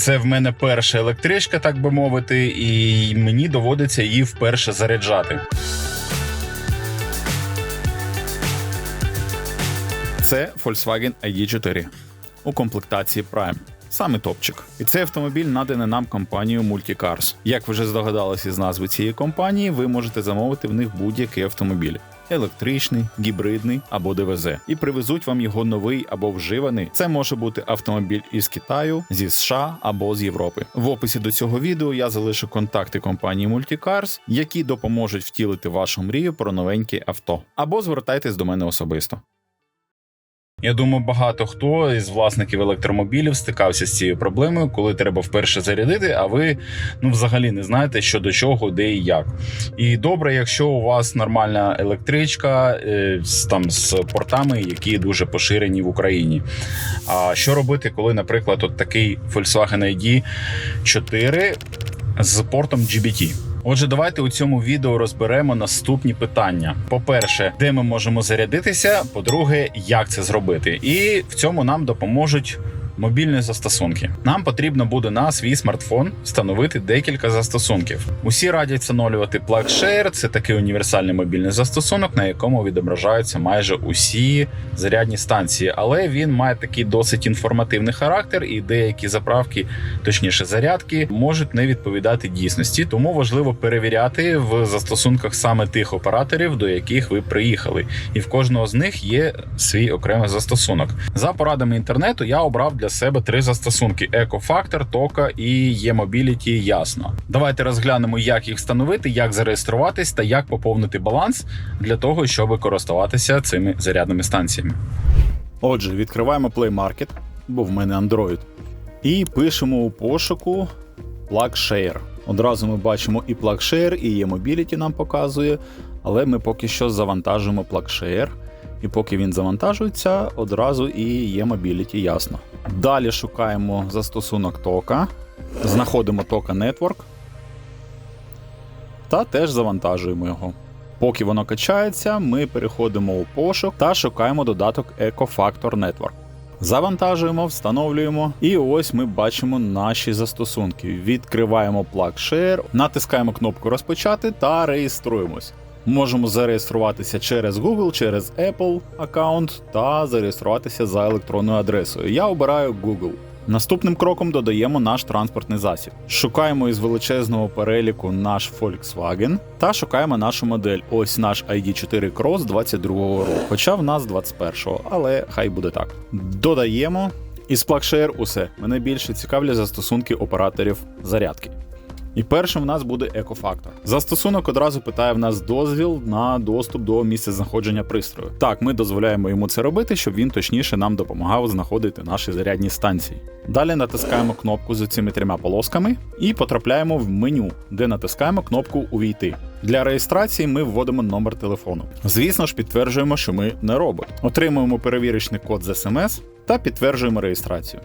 Це в мене перша електричка, так би мовити, і мені доводиться її вперше заряджати. Це Volkswagen ID4 у комплектації Prime. Саме топчик. І цей автомобіль наданий нам компанією Multicars. Як ви вже здогадалися з назви цієї компанії, ви можете замовити в них будь-який автомобіль. Електричний, гібридний або ДВЗ, і привезуть вам його новий або вживаний. Це може бути автомобіль із Китаю, зі США або з Європи. В описі до цього відео я залишу контакти компанії Multicars, які допоможуть втілити вашу мрію про новеньке авто. Або звертайтесь до мене особисто. Я думаю, багато хто із власників електромобілів стикався з цією проблемою, коли треба вперше зарядити, а ви ну взагалі не знаєте, що до чого, де і як. І добре, якщо у вас нормальна електричка е, з там з портами, які дуже поширені в Україні. А що робити, коли, наприклад, от такий Volkswagen ID 4 з портом GBT? Отже, давайте у цьому відео розберемо наступні питання: по-перше, де ми можемо зарядитися. По-друге, як це зробити, і в цьому нам допоможуть. Мобільні застосунки. Нам потрібно буде на свій смартфон встановити декілька застосунків. Усі радять встановлювати PlugShare. Це такий універсальний мобільний застосунок, на якому відображаються майже усі зарядні станції, але він має такий досить інформативний характер, і деякі заправки, точніше зарядки, можуть не відповідати дійсності. Тому важливо перевіряти в застосунках саме тих операторів, до яких ви приїхали. І в кожного з них є свій окремий застосунок. За порадами інтернету я обрав для себе три застосунки: EcoFactor, Toka і eMobility Ясно. Давайте розглянемо, як їх встановити, як зареєструватись та як поповнити баланс для того, щоб користуватися цими зарядними станціями. Отже, відкриваємо Play Market, бо в мене Android, і пишемо у пошуку PlugShare. Одразу ми бачимо і PlugShare, і eMobility нам показує, але ми поки що завантажимо PlugShare. І поки він завантажується, одразу і є Mobility, ясно. Далі шукаємо застосунок тока, знаходимо тока Network та теж завантажуємо його. Поки воно качається, ми переходимо у пошук та шукаємо додаток EcoFactor Network. Завантажуємо, встановлюємо, і ось ми бачимо наші застосунки. Відкриваємо PlugShare, натискаємо кнопку Розпочати та реєструємось. Можемо зареєструватися через Google, через Apple аккаунт та зареєструватися за електронною адресою. Я обираю Google. Наступним кроком додаємо наш транспортний засіб. Шукаємо із величезного переліку наш Volkswagen та шукаємо нашу модель. Ось наш ID4 Cross 22-го року, хоча в нас 21-го, але хай буде так. Додаємо. Із PlugShare усе. Мене більше цікавлять застосунки операторів зарядки. І першим в нас буде екофактор. Застосунок одразу питає в нас дозвіл на доступ до місця знаходження пристрою. Так, ми дозволяємо йому це робити, щоб він точніше нам допомагав знаходити наші зарядні станції. Далі натискаємо кнопку з цими трьома полосками і потрапляємо в меню, де натискаємо кнопку Увійти. Для реєстрації ми вводимо номер телефону. Звісно ж, підтверджуємо, що ми не робот. Отримуємо перевірочний код з смс та підтверджуємо реєстрацію.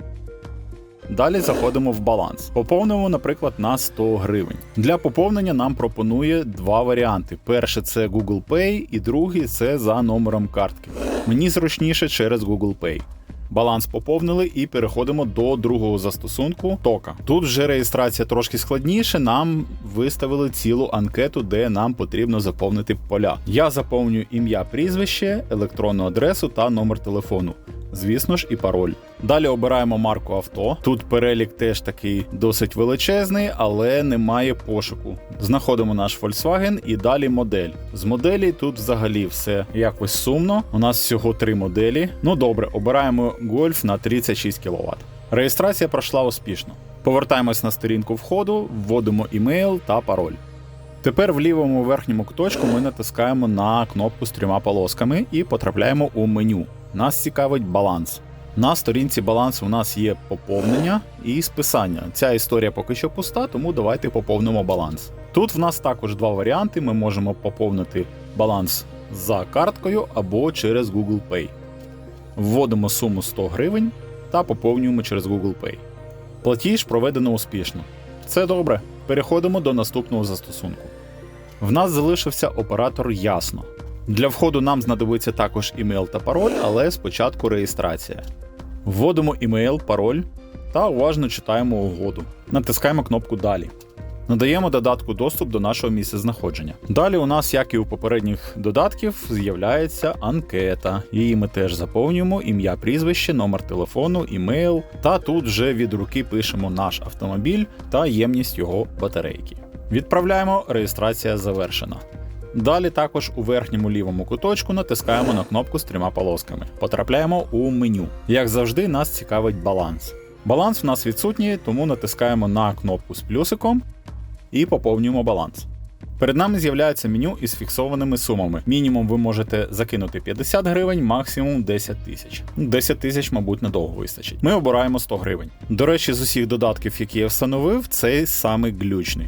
Далі заходимо в баланс. Поповнимо, наприклад, на 100 гривень. Для поповнення нам пропонує два варіанти: перший це Google Pay, і другий це за номером картки. Мені зручніше через Google Pay. Баланс поповнили і переходимо до другого застосунку тока. Тут вже реєстрація трошки складніше. Нам виставили цілу анкету, де нам потрібно заповнити поля. Я заповнюю ім'я, прізвище, електронну адресу та номер телефону. Звісно ж, і пароль. Далі обираємо марку авто. Тут перелік теж такий досить величезний, але немає пошуку. Знаходимо наш Volkswagen і далі модель. З моделі тут взагалі все якось сумно. У нас всього три моделі. Ну добре, обираємо Golf на 36 кВт. Реєстрація пройшла успішно. Повертаємось на сторінку входу, вводимо імейл та пароль. Тепер в лівому верхньому куточку ми натискаємо на кнопку з трьома полосками і потрапляємо у меню. Нас цікавить баланс. На сторінці балансу у нас є поповнення і списання. Ця історія поки що пуста, тому давайте поповнимо баланс. Тут в нас також два варіанти: ми можемо поповнити баланс за карткою або через Google Pay. Вводимо суму 100 гривень та поповнюємо через Google Pay. Платіж проведено успішно. Це добре. Переходимо до наступного застосунку. В нас залишився оператор Ясно. Для входу нам знадобиться також імейл та пароль, але спочатку реєстрація. Вводимо імейл, пароль та уважно читаємо угоду. Натискаємо кнопку Далі. Надаємо додатку доступ до нашого місця знаходження. Далі у нас, як і у попередніх додатків, з'являється анкета. Її ми теж заповнюємо ім'я, прізвище, номер телефону, імейл. Та тут вже від руки пишемо наш автомобіль та ємність його батарейки. Відправляємо, реєстрація завершена. Далі також у верхньому лівому куточку натискаємо на кнопку з трьома полосками. Потрапляємо у меню. Як завжди, нас цікавить баланс. Баланс у нас відсутній, тому натискаємо на кнопку з плюсиком і поповнюємо баланс. Перед нами з'являється меню із фіксованими сумами. Мінімум ви можете закинути 50 гривень, максимум 10 тисяч. 10 тисяч, мабуть, надовго вистачить. Ми обираємо 100 гривень. До речі, з усіх додатків, які я встановив, цей самий глючний.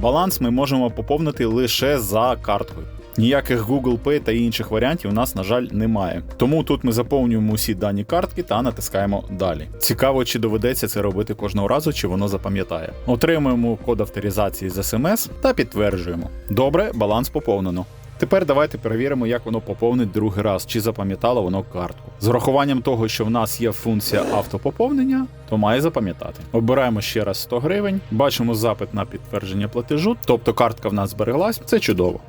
Баланс ми можемо поповнити лише за карткою. Ніяких Google Pay та інших варіантів у нас, на жаль, немає. Тому тут ми заповнюємо усі дані картки та натискаємо далі. Цікаво, чи доведеться це робити кожного разу, чи воно запам'ятає. Отримуємо код авторизації з SMS та підтверджуємо. Добре, баланс поповнено. Тепер давайте перевіримо, як воно поповнить другий раз, чи запам'ятало воно картку. З урахуванням того, що в нас є функція автопоповнення, то має запам'ятати. Обираємо ще раз 100 гривень, бачимо запит на підтвердження платежу, тобто картка в нас збереглась, це чудово.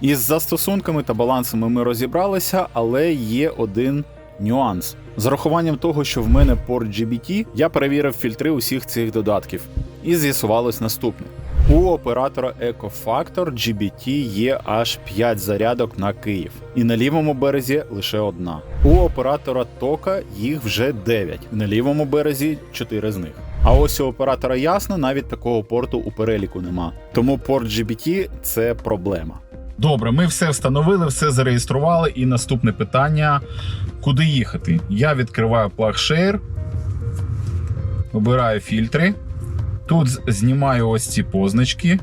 Із застосунками та балансами ми розібралися, але є один нюанс. З урахуванням того, що в мене порт GBT, я перевірив фільтри усіх цих додатків, і з'ясувалось наступне. У оператора EcoFactor GBT є аж 5 зарядок на Київ, і на лівому березі лише одна. У оператора Тока їх вже 9, на лівому березі 4 з них. А ось у оператора Ясно навіть такого порту у переліку нема. Тому порт GBT це проблема. Добре, ми все встановили, все зареєстрували. І наступне питання: куди їхати? Я відкриваю PlugShare, обираю фільтри. Тут знімаю ось ці позначки,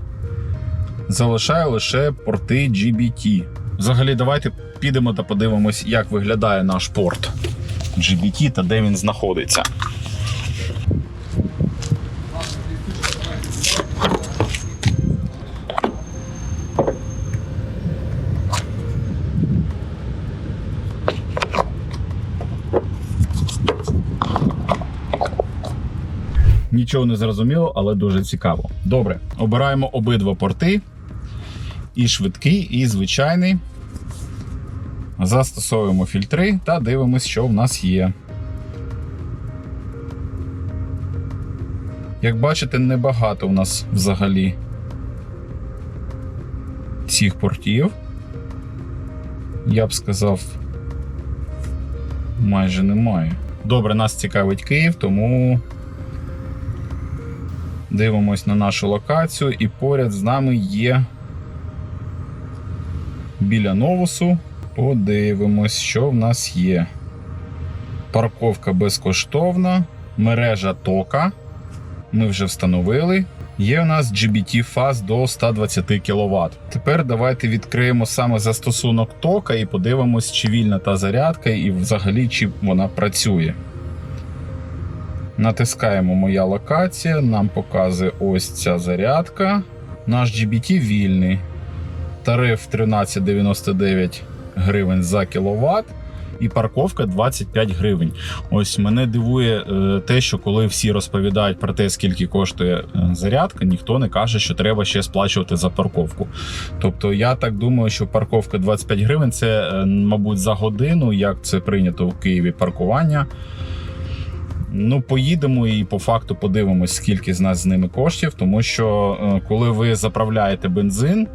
залишаю лише порти GBT. Взагалі, давайте підемо та подивимось, як виглядає наш порт GBT та де він знаходиться. Нічого не зрозуміло, але дуже цікаво. Добре, обираємо обидва порти. І швидкий, і звичайний. Застосовуємо фільтри та дивимося, що в нас є. Як бачите, небагато у нас взагалі цих портів. Я б сказав, майже немає. Добре, нас цікавить Київ, тому Дивимось на нашу локацію, і поряд з нами є біля новусу. Подивимось, що в нас є. Парковка безкоштовна, мережа тока. Ми вже встановили. Є у нас GBT Fast до 120 кВт. Тепер давайте відкриємо саме застосунок тока і подивимось, чи вільна та зарядка, і взагалі чи вона працює. Натискаємо Моя локація, нам показує ось ця зарядка. Наш GBT вільний. Тариф 13,99 гривень за кіловат. І парковка 25 гривень. Ось мене дивує е, те, що коли всі розповідають про те, скільки коштує е, зарядка, ніхто не каже, що треба ще сплачувати за парковку. Тобто, я так думаю, що парковка 25 гривень це, е, мабуть, за годину, як це прийнято в Києві паркування. Ну, поїдемо і по факту подивимось, скільки з нас з ними коштів, тому що е, коли ви заправляєте бензин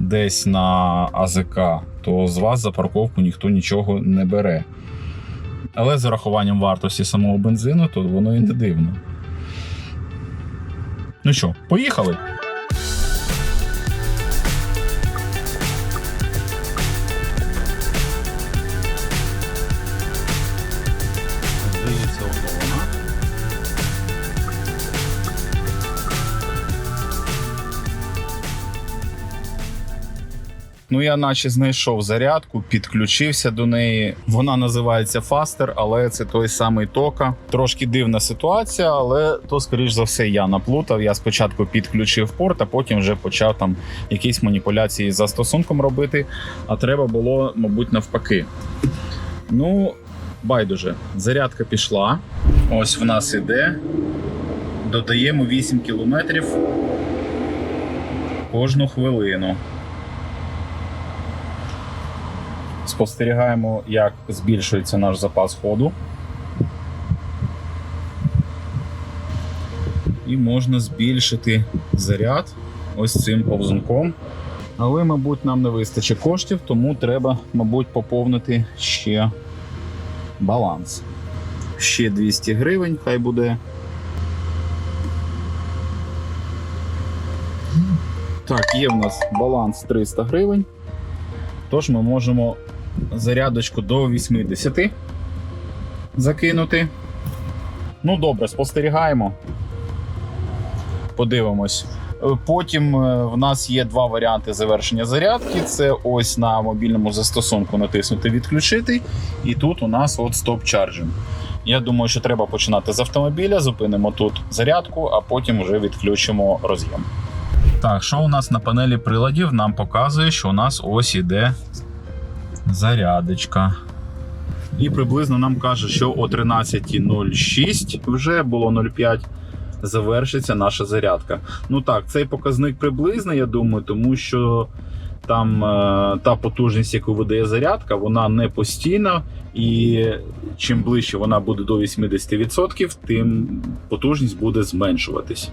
десь на АЗК, то з вас за парковку ніхто нічого не бере. Але з урахуванням вартості самого бензину, то воно і не дивно. Ну що, поїхали? Ну, я наче знайшов зарядку, підключився до неї. Вона називається Faster, але це той самий тока. Трошки дивна ситуація, але то, скоріш за все, я наплутав. Я спочатку підключив порт, а потім вже почав там якісь маніпуляції за стосунком робити. А треба було, мабуть, навпаки. Ну, байдуже. Зарядка пішла. Ось в нас іде. Додаємо 8 кілометрів кожну хвилину. Спостерігаємо, як збільшується наш запас ходу. І можна збільшити заряд ось цим повзунком. Але, мабуть, нам не вистачить коштів, тому треба, мабуть, поповнити ще баланс. Ще 200 гривень, хай буде. Так, є в нас баланс 300 гривень. Тож ми можемо зарядочку до 80 закинути. Ну, добре, спостерігаємо. Подивимось. Е, Потім е, в нас є два варіанти завершення зарядки. Це ось на мобільному застосунку натиснути відключити. І тут у нас от стоп чарджинг. Я думаю, що треба починати з автомобіля, зупинимо тут зарядку, а потім вже відключимо роз'єм. Так, що у нас на панелі приладів? Нам показує, що у нас ось іде зарядочка. І приблизно нам каже, що о 13.06 вже було 0,5 завершиться наша зарядка. Ну так, цей показник приблизний, я думаю, тому що там е, та потужність, яку видає зарядка, вона не постійна, і чим ближче вона буде до 80%, тим потужність буде зменшуватись.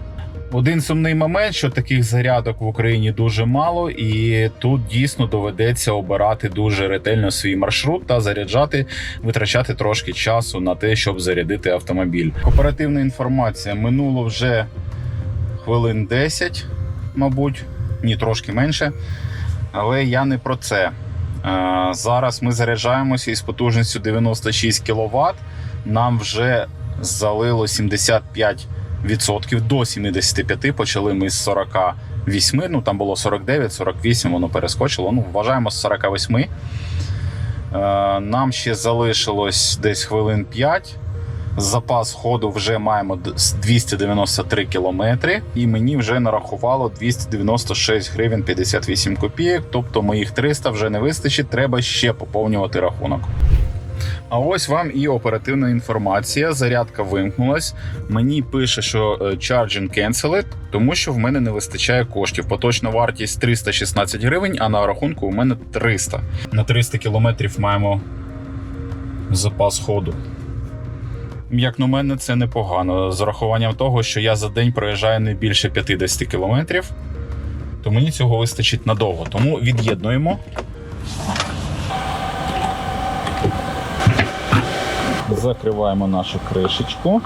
Один сумний момент, що таких зарядок в Україні дуже мало, і тут дійсно доведеться обирати дуже ретельно свій маршрут та заряджати, витрачати трошки часу на те, щоб зарядити автомобіль. Оперативна інформація минуло вже хвилин 10, мабуть, ні, трошки менше. Але я не про це. Е, Зараз ми заряджаємося із потужністю 96 кВт. Нам вже залило 75 відсотків до 75, почали ми з 48, ну там було 49, 48, воно перескочило. Ну, вважаємо з 48. Е, Нам ще залишилось десь хвилин 5. Запас ходу вже маємо 293 кілометри, і мені вже нарахувало 296 гривень 58 копійок. Тобто моїх 300 вже не вистачить, треба ще поповнювати рахунок. А ось вам і оперативна інформація. Зарядка вимкнулась. Мені пише, що е, charging cancelled, тому що в мене не вистачає коштів. Поточна вартість 316 гривень, а на рахунку у мене 300. На 300 кілометрів маємо запас ходу. Як на мене, це непогано. З урахуванням того, що я за день проїжджаю не більше 50 кілометрів, то мені цього вистачить надовго. Тому від'єднуємо. Закриваємо нашу кришечку.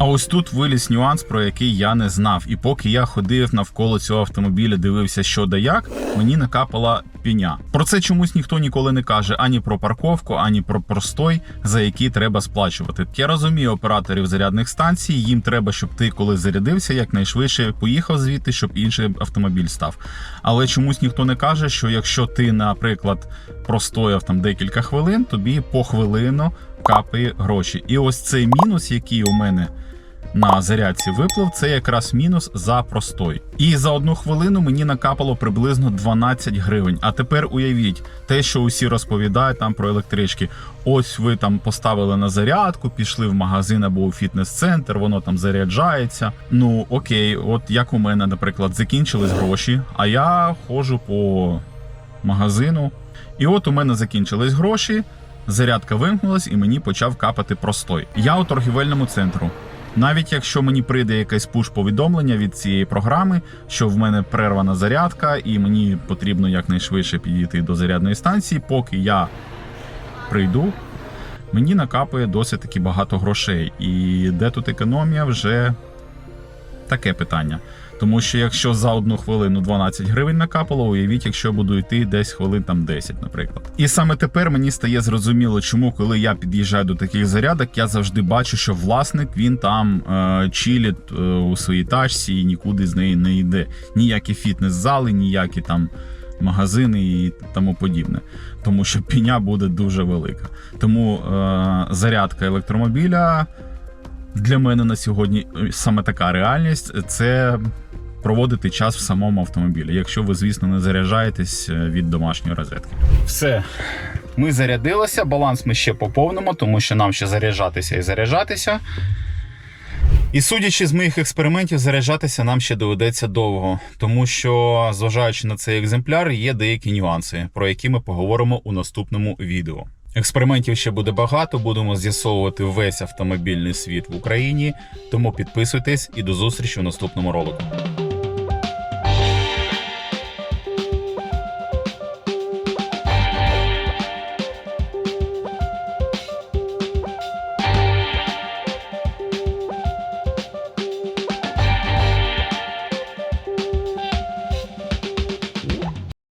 А ось тут виліз нюанс, про який я не знав. І поки я ходив навколо цього автомобіля, дивився, що да як, мені накапала пеня. Про це чомусь ніхто ніколи не каже ані про парковку, ані про простой, за який треба сплачувати. Я розумію операторів зарядних станцій. Їм треба, щоб ти, коли зарядився, якнайшвидше поїхав звідти, щоб інший автомобіль став. Але чомусь ніхто не каже, що якщо ти, наприклад, простояв там декілька хвилин, тобі по хвилину капає гроші. І ось цей мінус, який у мене на зарядці виплив, це якраз мінус за простой. І за одну хвилину мені накапало приблизно 12 гривень. А тепер уявіть те, що усі розповідають там про електрички. Ось ви там поставили на зарядку, пішли в магазин або у фітнес-центр, воно там заряджається. Ну окей, от як у мене, наприклад, закінчились гроші, а я ходжу по магазину. І от у мене закінчились гроші. Зарядка вимкнулась і мені почав капати простой. Я у торгівельному центру. Навіть якщо мені прийде якесь пуш-повідомлення від цієї програми, що в мене перервана зарядка, і мені потрібно якнайшвидше підійти до зарядної станції, поки я прийду, мені накапає досить таки багато грошей. І де тут економія, вже таке питання. Тому що якщо за одну хвилину 12 гривень накапало, уявіть, якщо я буду йти десь хвилин там 10, наприклад. І саме тепер мені стає зрозуміло, чому, коли я під'їжджаю до таких зарядок, я завжди бачу, що власник він там е, чилить е, у своїй тачці і нікуди з неї не йде. Ніякі фітнес-зали, ніякі там магазини і тому подібне. Тому що пеня буде дуже велика. Тому е, зарядка електромобіля. Для мене на сьогодні е, саме така реальність це проводити час в самому автомобілі, якщо ви, звісно, не заряджаєтесь е, від домашньої розетки. Все, Ми зарядилися, баланс ми ще поповнимо, тому що нам ще заряджатися і заряджатися. І судячи з моїх експериментів, заряджатися нам ще доведеться довго, тому що, зважаючи на цей екземпляр, є деякі нюанси, про які ми поговоримо у наступному відео. Експериментів ще буде багато, будемо з'ясовувати весь автомобільний світ в Україні. Тому підписуйтесь і до зустрічі в наступному ролику.